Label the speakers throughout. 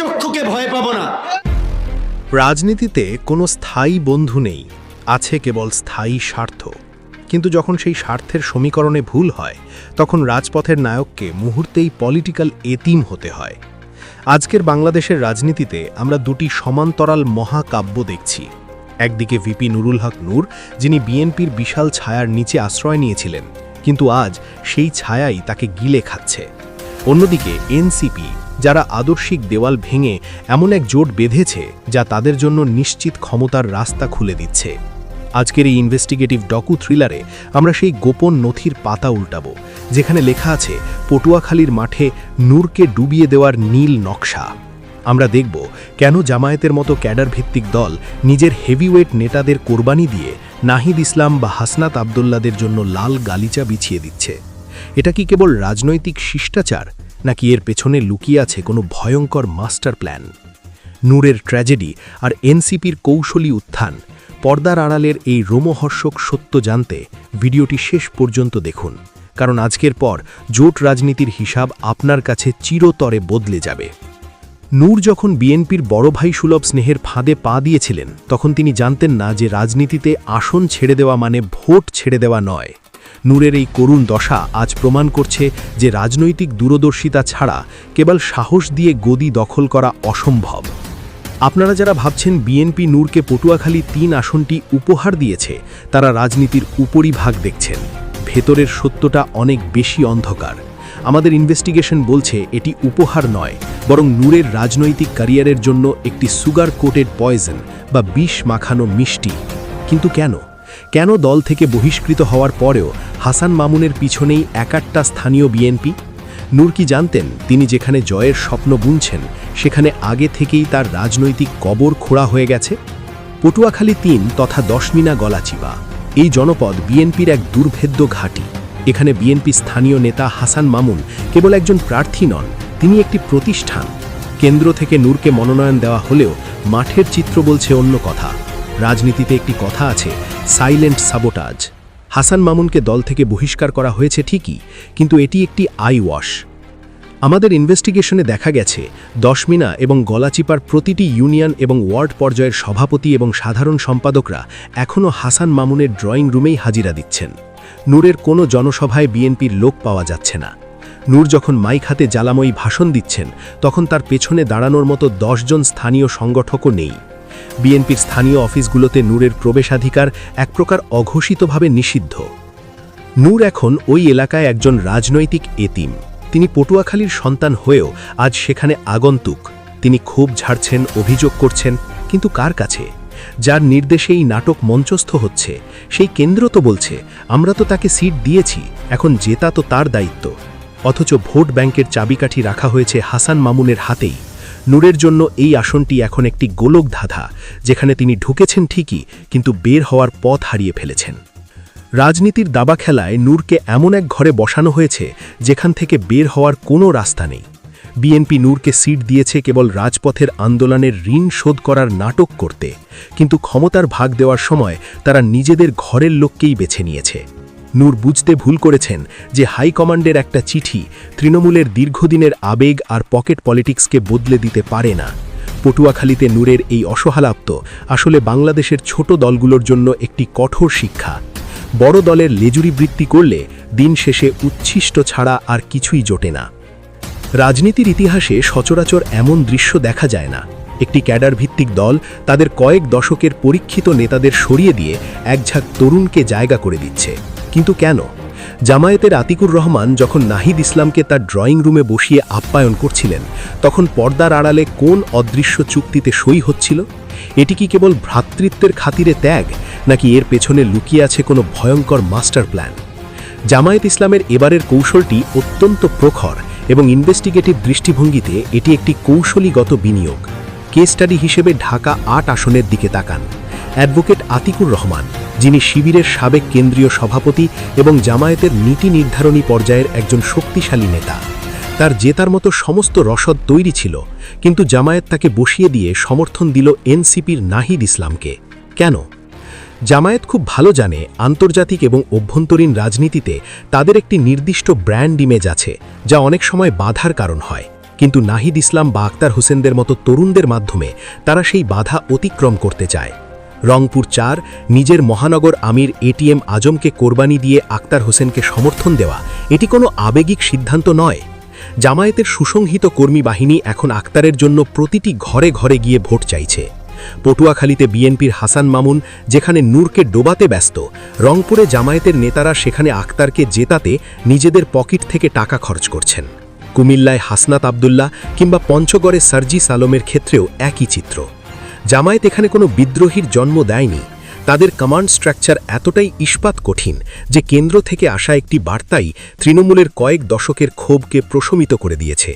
Speaker 1: চক্ষুকে ভয় পাবো না।
Speaker 2: রাজনীতিতে কোনো স্থায়ী বন্ধু নেই, আছে কেবল স্থায়ী স্বার্থ। কিন্তু যখন সেই স্বার্থের সমীকরণে ভুল হয়, তখন রাজপথের নায়ককে মুহূর্তেই পলিটিক্যাল এতিম হতে হয়। আজকের বাংলাদেশের রাজনীতিতে আমরা দুটি সমান্তরাল মহাকাব্য দেখছি। একদিকে ভিপি নুরুল হক নূর, যিনি বিএনপির বিশাল ছায়ার নিচে আশ্রয় নিয়েছিলেন, কিন্তু আজ সেই ছায়াই তাকে গিলে খাচ্ছে। অন্যদিকে এনসিপি যারা আদর্শিক দেওয়াল ভেঙে এমন এক জোট বেঁধেছে যা তাদের জন্য নিশ্চিত ক্ষমতার রাস্তা খুলে দিচ্ছে। আজকের এই ইনভেস্টিগেটিভ ডকু থ্রিলারে আমরা সেই গোপন নথির পাতা উল্টাবো, যেখানে লেখা আছে, পটুয়াখালীর মাঠে নূরকে ডুবিয়ে দেওয়ার নীল নকশা। আমরা দেখব কেন জামায়াতের মতো ক্যাডার ভিত্তিক দল নিজের হেভিওয়েট নেতাদের কোরবানি দিয়ে নাহিদ ইসলাম বা হাসনাত আবদুল্লাদের জন্য লাল গালিচা বিছিয়ে দিচ্ছে। এটা কি কেবল রাজনৈতিক শিষ্টাচার? নাকি এর পেছনে লুকিয়ে আছে কোনো ভয়ঙ্কর মাস্টার প্ল্যান? নূরের ট্র্যাজেডি আর এনসিপির কৌশলী উত্থান, পর্দার আড়ালের এই রোমহর্ষক সত্য জানতে ভিডিওটি শেষ পর্যন্ত দেখুন, কারণ আজকের পর জোট রাজনীতির হিসাব আপনার কাছে চিরতরে বদলে যাবে। নূর যখন বিএনপির বড় ভাই সুলভ স্নেহের ফাঁদে পা দিয়েছিলেন, তখন তিনি জানতেন না যে রাজনীতিতে আসন ছেড়ে দেওয়া মানে ভোট ছেড়ে দেওয়া নয়। নূরের এই করুণ দশা আজ প্রমাণ করছে যে রাজনৈতিক দূরদর্শিতা ছাড়া কেবল সাহস দিয়ে গদি দখল করা অসম্ভব। আপনারা যারা ভাবছেন বিএনপি নূরকে পটুয়াখালী তিন আসনটি উপহার দিয়েছে, তারা রাজনীতির উপরিভাগ দেখছেন। ভেতরের সত্যটা অনেক বেশি অন্ধকার। আমাদের ইনভেস্টিগেশন বলছে এটি উপহার নয়, বরং নূরের রাজনৈতিক ক্যারিয়ারের জন্য একটি সুগার কোটেড পয়জন বা বিষ মাখানো মিষ্টি। কিন্তু কেন? কেন দল থেকে বহিষ্কৃত হওয়ার পরেও হাসান মামুনের পিছনেই একাট্টা স্থানীয় বিএনপি? নূর কি জানতেন, তিনি যেখানে জয়ের স্বপ্ন বুনছেন, সেখানে আগে থেকেই তার রাজনৈতিক কবর খোঁড়া হয়ে গেছে? পটুয়াখালী তিন তথা দশমিনা গলাচিবা, এই জনপদ বিএনপির এক দুর্ভেদ্য ঘাঁটি। এখানে বিএনপি স্থানীয় নেতা হাসান মামুন কেবল একজন প্রার্থী নন, তিনি একটি প্রতিষ্ঠান। কেন্দ্র থেকে নূরকে মনোনয়ন দেওয়া হলেও মাঠের চিত্র বলছে অন্য কথা। রাজনীতিতে একটি কথা আছে সাইলেন্ট সাবোটাজ। হাসান মামুনকে দল থেকে বহিষ্কার করা হয়েছে ঠিকই, কিন্তু এটি একটি আই ওয়াশ। আমাদের ইনভেস্টিগেশনে দেখা গেছে, দশমিনা এবং গলাচিপার প্রতিটি ইউনিয়ন এবং ওয়ার্ড পর্যায়ের সভাপতি এবং সাধারণ সম্পাদকরা এখনও হাসান মামুনের ড্রয়িং রুমেই হাজিরা দিচ্ছেন। নূরের কোনো জনসভায় বিএনপির লোক পাওয়া যাচ্ছে না। নূর যখন মাইক হাতে জ্বালাময়ী ভাষণ দিচ্ছেন, তখন তার পেছনে দাঁড়ানোর মতো দশজন স্থানীয় সংগঠকও নেই। বিএনপির স্থানীয় অফিসগুলোতে নূরের প্রবেশাধিকার এক প্রকার অঘোষিতভাবে নিষিদ্ধ। নূর এখন ওই এলাকায় একজন রাজনৈতিক এতিম। তিনি পটুয়াখালীর সন্তান হয়েও আজ সেখানে আগন্তুক। তিনি ক্ষোভ ঝাড়ছেন, অভিযোগ করছেন, কিন্তু কার কাছে? যার নির্দেশে এই নাটক মঞ্চস্থ হচ্ছে, সেই কেন্দ্র তো বলছে, আমরা তো তাকে সিট দিয়েছি, এখন জেতা তো তার দায়িত্ব। অথচ ভোট ব্যাংকের চাবিকাঠি রাখা হয়েছে হাসান মামুনের হাতেই। নূরের জন্য এই আসনটি এখন একটি গোলক ধাঁধা, যেখানে তিনি ঢুকেছেন ঠিকই, কিন্তু বের হওয়ার পথ হারিয়ে ফেলেছেন। রাজনীতির দাবা খেলায় নূরকে এমন এক ঘরে বসানো হয়েছে, যেখান থেকে বের হওয়ার কোনো রাস্তা নেই। বিএনপি নূরকে সিট দিয়েছে কেবল রাজপথের আন্দোলনের ঋণ শোধ করার নাটক করতে, কিন্তু ক্ষমতার ভাগ দেওয়ার সময় তারা নিজেদের ঘরের লোককেই বেছে নিয়েছে। নূর বুঝতে ভুল করেছেন যে হাইকমান্ডের একটা চিঠি তৃণমূলের দীর্ঘদিনের আবেগ আর পকেট পলিটিক্সকে বদলে দিতে পারে না। পটুয়াখালীতে নূরের এই অসহালাপ্ত, আসলে বাংলাদেশের ছোট দলগুলোর জন্য একটি কঠোর শিক্ষা। বড় দলের লেজুরি বৃত্তি করলে দিন শেষে উচ্ছিষ্ট ছাড়া আর কিছুই জোটে না। রাজনীতির ইতিহাসে সচরাচর এমন দৃশ্য দেখা যায় না। একটি ক্যাডার ভিত্তিক দল তাদের কয়েক দশকের পরীক্ষিত নেতাদের সরিয়ে দিয়ে একঝাঁক তরুণকে জায়গা করে দিচ্ছে। কিন্তু কেন? জামায়াতের আতিকুর রহমান যখন নাহিদ ইসলামকে তার ড্রয়িং রুমে বসিয়ে আপ্যায়ন করছিলেন, তখন পর্দার আড়ালে কোন অদৃশ্য চুক্তিতে সই হচ্ছিল? এটি কি কেবল ভ্রাতৃত্বের খাতিরে ত্যাগ, নাকি এর পেছনে লুকিয়ে আছে কোনো ভয়ঙ্কর মাস্টার প্ল্যান? জামায়াত ইসলামের এবারের কৌশলটি অত্যন্ত প্রখর এবং ইনভেস্টিগেটিভ দৃষ্টিভঙ্গিতে এটি একটি কৌশলীগত বিনিয়োগ। কেস স্টাডি হিসেবে ঢাকা আট আসনের দিকে তাকান। অ্যাডভোকেট আতিকুর রহমান। যিনি শিবিরের সাবেক কেন্দ্রীয় সভাপতি এবং জামায়াতের নীতি নির্ধারণী পর্যায়ের একজন শক্তিশালী নেতা। তার জেতার মতো সমস্ত রসদ তৈরি ছিল, কিন্তু জামায়াত তাকে বসিয়ে দিয়ে সমর্থন দিল এনসিপির নাহিদ ইসলামকে। কেন? জামায়াত খুব ভালো জানে আন্তর্জাতিক এবং অভ্যন্তরীণ রাজনীতিতে তাদের একটি নির্দিষ্ট ব্র্যান্ড ইমেজ আছে, যা অনেক সময় বাধার কারণ হয়। কিন্তু নাহিদ ইসলাম বা আক্তার হোসেনদের মতো তরুণদের মাধ্যমে তারা সেই বাধা অতিক্রম করতে চায়। রংপুর চার, নিজের মহানগর আমির এটিএম আজমকে কোরবানি দিয়ে আক্তার হোসেনকে সমর্থন দেওয়া, এটি কোনো আবেগিক সিদ্ধান্ত নয়। জামায়াতের সুসংহিত কর্মী বাহিনী এখন আক্তারের জন্য প্রতিটি ঘরে ঘরে গিয়ে ভোট চাইছে। পটুয়াখালীতে বিএনপির হাসান মামুন, যেখানে নূরকে ডোবাতে ব্যস্ত, রংপুরে জামায়াতের নেতারা সেখানে আক্তারকে জেতাতে নিজেদের পকেট থেকে টাকা খরচ করছেন। কুমিল্লায় হাসনাত আবদুল্লাহ কিংবা পঞ্চগড়ে সার্জি সালমের ক্ষেত্রেও একই চিত্র। জামায়াত এখানে কোনো বিদ্রোহীর জন্ম দেয়নি। তাদের কমান্ড স্ট্রাকচার এতটাই ইস্পাত কঠিন যে কেন্দ্র থেকে আসা একটি বার্তাই তৃণমূলের কয়েক দশকের ক্ষোভকে প্রশমিত করে দিয়েছে।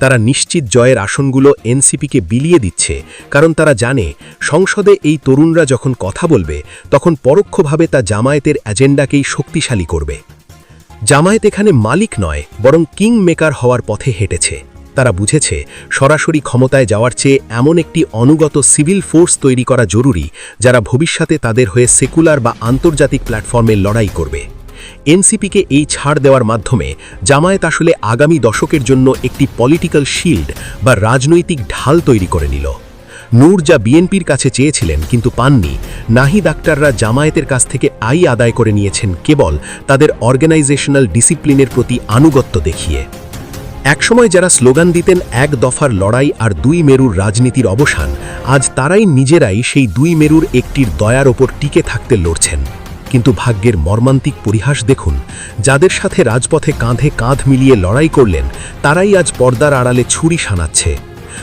Speaker 2: তারা নিশ্চিত জয়ের আসনগুলো এনসিপিকে বিলিয়ে দিচ্ছে, কারণ তারা জানে সংসদে এই তরুণরা যখন কথা বলবে, তখন পরোক্ষভাবে তা জামায়াতের এজেন্ডাকেই শক্তিশালী করবে। জামায়াত এখানে মালিক নয়, বরং কিং মেকার হওয়ার পথে হেঁটেছে। তারা বুঝেছে, সরাসরি ক্ষমতায় যাওয়ার চেয়ে এমন একটি অনুগত সিভিল ফোর্স তৈরি করা জরুরি, যারা ভবিষ্যতে তাদের হয়ে সেকুলার বা আন্তর্জাতিক প্ল্যাটফর্মে লড়াই করবে। এনসিপিকে এই ছাড় দেওয়ার মাধ্যমে জামায়াত আসলে আগামী দশকের জন্য একটি পলিটিক্যাল শিল্ড বা রাজনৈতিক ঢাল তৈরি করে নিল। নূর যা বিএনপির কাছে চেয়েছিলেন কিন্তু পাননি নাহি ডাক্তাররা জামায়াতের কাছ থেকে আই আদায় করে নিয়েছেন কেবল তাদের অর্গানাইজেশনাল ডিসিপ্লিনের প্রতি আনুগত্য দেখিয়ে। একসময় যারা স্লোগান দিতেন এক দফার লড়াই আর দুই মেরুর রাজনীতির অবসান, আজ তারাই নিজেরাই সেই দুই মেরুর একটির দয়ার ওপর টিকে থাকতে লড়ছেন। কিন্তু ভাগ্যের মর্মান্তিক পরিহাস দেখুন, যাদের সাথে রাজপথে কাঁধে কাঁধ মিলিয়ে লড়াই করলেন, তারাই আজ পর্দার আড়ালে ছুরি সানাচ্ছে।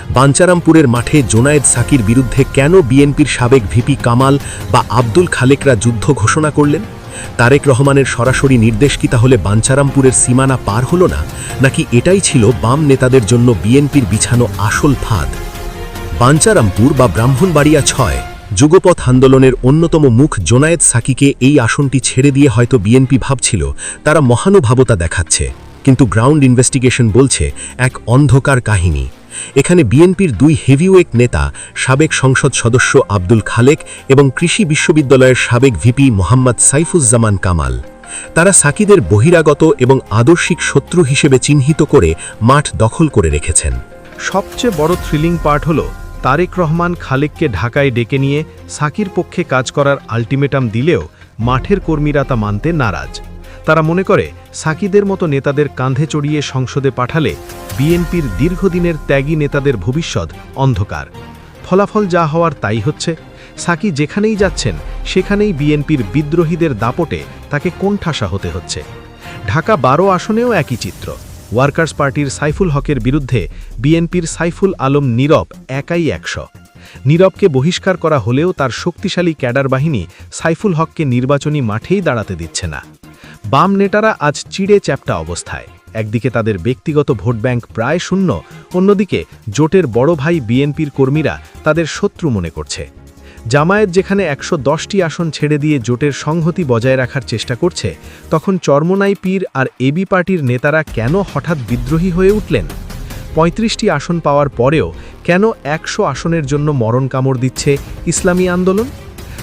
Speaker 2: বাঞ্চারামপুরের মাঠে জোনায়েদ সাকির বিরুদ্ধে কেন বিএনপির সাবেক ভিপি কামাল বা আব্দুল খালেকরা যুদ্ধ ঘোষণা করলেন? তারেক রহমানের সরাসরি নির্দেশ কি তাহলে বাঞ্চারামপুরের সীমানা পার হলো না? নাকি এটাই ছিল বাম নেতাদের জন্য বিএনপির বিছানো আসল ফাঁদ? বাঞ্চারামপুর বা ব্রাহ্মণবাড়িয়া ছয়, যুগপথ আন্দোলনের অন্যতম মুখ জোনায়েদ সাকিকে এই আসনটি ছেড়ে দিয়ে হয়তো বিএনপি ভাবছিল, তারা মহানুভাবতা দেখাচ্ছে। কিন্তু গ্রাউন্ড ইনভেস্টিগেশন বলছে এক অন্ধকার কাহিনী। এখানে বিএনপির দুই হেভিওয়েক নেতা, সাবেক সংসদ সদস্য আব্দুল খালেক এবং কৃষি বিশ্ববিদ্যালয়ের সাবেক ভিপি মোহাম্মদ সাইফুজ্জামান কামাল। তারা সাকিদের বহিরাগত এবং আদর্শিক শত্রু হিসেবে চিহ্নিত করে মাঠ দখল করে রেখেছেন।
Speaker 1: সবচেয়ে বড় থ্রিলিং পার্ট হল তারেক রহমান খালেককে ঢাকায় ডেকে নিয়ে সাকির পক্ষে কাজ করার আলটিমেটাম দিলেও মাঠের কর্মীরা তা মানতে নারাজ। তারা মনে করে, সাকিদের মতো নেতাদের কাঁধে চড়িয়ে সংসদে পাঠালে বিএনপির দীর্ঘদিনের ত্যাগী নেতাদের ভবিষ্যৎ অন্ধকার। ফলাফল যা হওয়ার তাই হচ্ছে। সাকি যেখানেই যাচ্ছেন, সেখানেই বিএনপির বিদ্রোহীদের দাপটে তাকে কোণঠাসা হতে হচ্ছে। ঢাকা বারো আসনেও একই চিত্র। ওয়ার্কার্স পার্টির সাইফুল হকের বিরুদ্ধে বিএনপির সাইফুল আলম নীরব একাই একশো। নীরবকে বহিষ্কার করা হলেও তার শক্তিশালী ক্যাডার বাহিনী সাইফুল হককে নির্বাচনী মাঠেই দাঁড়াতে দিচ্ছে না। বাম নেতারা আজ চিড়ে চ্যাপটা অবস্থায়। একদিকে তাদের ব্যক্তিগত ভোট ব্যাংক প্রায় শূন্য, অন্যদিকে জোটের বড় ভাই বিএনপির কর্মীরা তাদের শত্রু মনে করছে। জামায়াত যেখানে একশো দশটি আসন ছেড়ে দিয়ে জোটের সংহতি বজায় রাখার চেষ্টা করছে, তখন চর্মনাই পীর আর এবি পার্টির নেতারা কেন হঠাৎ বিদ্রোহী হয়ে উঠলেন? পঁয়ত্রিশটি আসন পাওয়ার পরেও কেন একশো আসনের জন্য মরণ কামড় দিচ্ছে ইসলামী আন্দোলন?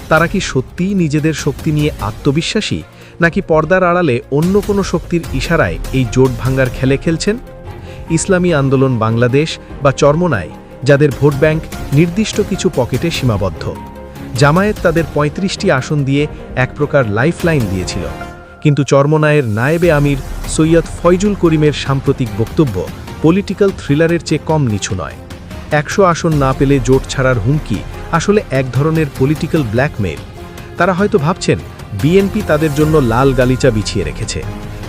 Speaker 1: তারা কি সত্যিই নিজেদের শক্তি নিয়ে আত্মবিশ্বাসী? নাকি পর্দার আড়ালে অন্য কোনো শক্তির ইশারায় এই জোট ভাঙ্গার খেলে খেলছেন? ইসলামী আন্দোলন বাংলাদেশ বা চর্মনায়, যাদের ভোট ব্যাংক নির্দিষ্ট কিছু পকেটে সীমাবদ্ধ। জামায়াত তাদের ৩৫টি আসন দিয়ে এক প্রকার লাইফলাইন দিয়েছিল। কিন্তু চর্মনায়ের নায়েবে আমির সৈয়দ ফয়জুল করিমের সাম্প্রতিক বক্তব্য পলিটিক্যাল থ্রিলারের চেয়ে কম নিছু নয়। একশো আসন না পেলে জোট ছাড়ার হুমকি আসলে এক ধরনের পলিটিক্যাল ব্ল্যাকমেইল। তারা হয়তো ভাবছেন বিএনপি তাদের জন্য লাল গালিচা বিছিয়ে রেখেছে।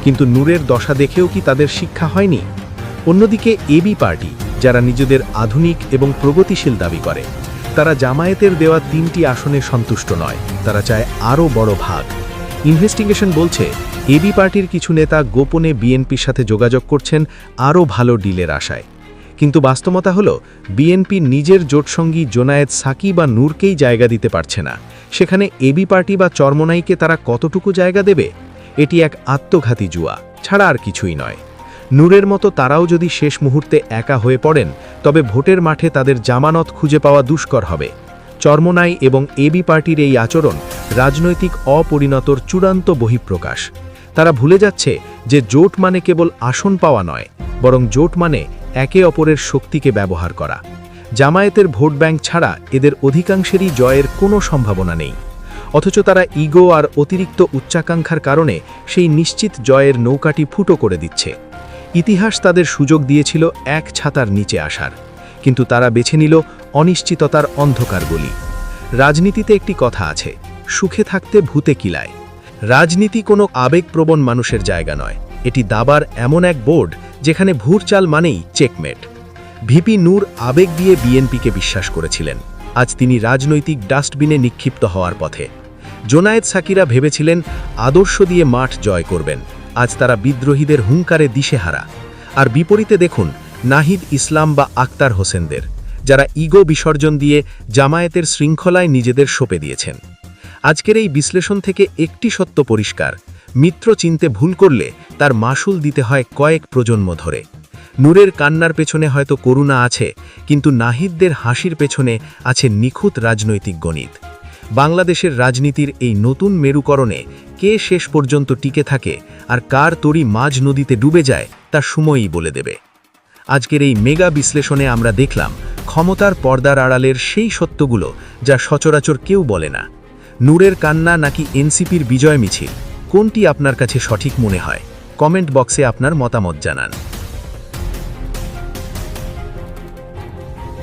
Speaker 1: কিন্তু নূরের দশা দেখেও কি তাদের শিক্ষা হয়নি? অন্যদিকে এবি পার্টি, যারা নিজেদের আধুনিক এবং প্রগতিশীল দাবি করে, তারা জামায়াতের দেওয়া তিনটি আসনে সন্তুষ্ট নয়, তারা চায় আরও বড় ভাগ। ইনভেস্টিগেশন বলছে, এবি পার্টির কিছু নেতা গোপনে বিএনপির সাথে যোগাযোগ করছেন আরও ভালো ডিলের আশায়। কিন্তু বাস্তবতা হল বিএনপি নিজের জোটসঙ্গী জোনায়েদ সাকি বা নূরকেই জায়গা দিতে পারছে না। সেখানে এবি পার্টি বা চর্মনাইকে তারা কতটুকু জায়গা দেবে, এটি এক আত্মঘাতী জুয়া, ছাড়া আর কিছুই নয়। নূরের মতো তারাও যদি শেষ মুহূর্তে একা হয়ে পড়েন, তবে ভোটের মাঠে তাদের জামানত খুঁজে পাওয়া দুষ্কর হবে। চর্মনাই এবং এবি পার্টির এই আচরণ রাজনৈতিক অপরিণতর চূড়ান্ত বহিঃপ্রকাশ। তারা ভুলে যাচ্ছে যে জোট মানে কেবল আসন পাওয়া নয়, বরং জোট মানে
Speaker 2: একে অপরের শক্তিকে ব্যবহার করা। জামায়াতের ভোট ব্যাংক ছাড়া এদের অধিকাংশেরই জয়ের কোনো সম্ভাবনা নেই। অথচ তারা ইগো আর অতিরিক্ত উচ্চাকাঙ্ক্ষার কারণে সেই নিশ্চিত জয়ের নৌকাটি ফুটো করে দিচ্ছে। ইতিহাস তাদের সুযোগ দিয়েছিল এক ছাতার নিচে আসার। কিন্তু তারা বেছে নিল অনিশ্চিততার অন্ধকার গলি। রাজনীতিতে একটি কথা আছে, সুখে থাকতে ভূতে কিলায়। রাজনীতি কোনো আবেগপ্রবণ মানুষের জায়গা নয়। এটি দাবার এমন এক বোর্ড যেখানে ভুর চাল মানেই চেকমেট। ভিপি নূর আবেগ দিয়ে বিএনপিকে বিশ্বাস করেছিলেন। আজ তিনি রাজনৈতিক ডাস্টবিনে নিক্ষিপ্ত হওয়ার পথে। জোনায়েদ সাকিরা ভেবেছিলেন, আদর্শ দিয়ে মাঠ জয় করবেন। আজ তারা বিদ্রোহীদের হুঙ্কারে দিশেহারা। আর বিপরীতে দেখুন, নাহিদ ইসলাম বা আক্তার হোসেনদের, যারা ইগো বিসর্জন দিয়ে জামায়াতের শৃঙ্খলায় নিজেদের সঁপে দিয়েছেন। আজকের এই বিশ্লেষণ থেকে একটি সত্য পরিষ্কার মিত্র চিনতে ভুল করলে তার মাসুল দিতে হয় কয়েক প্রজন্ম ধরে। নূরের কান্নার পেছনে হয়তো করুণা আছে, কিন্তু নাহিদদের হাসির পেছনে আছে নিখুঁত রাজনৈতিক গণিত। বাংলাদেশের রাজনীতির এই নতুন মেরুকরণে কে শেষ পর্যন্ত টিকে থাকে আর কার তরি মাঝ নদীতে ডুবে যায়, তা সময়ই বলে দেবে। আজকের এই মেগা বিশ্লেষণে আমরা দেখলাম ক্ষমতার পর্দার আড়ালের সেই সত্যগুলো যা সচরাচর কেউ বলে না। নূরের কান্না নাকি এনসিপির বিজয় মিছিল? কোনটি আপনার কাছে সঠিক মনে হয়? কমেন্ট বক্সে আপনার মতামত জানান।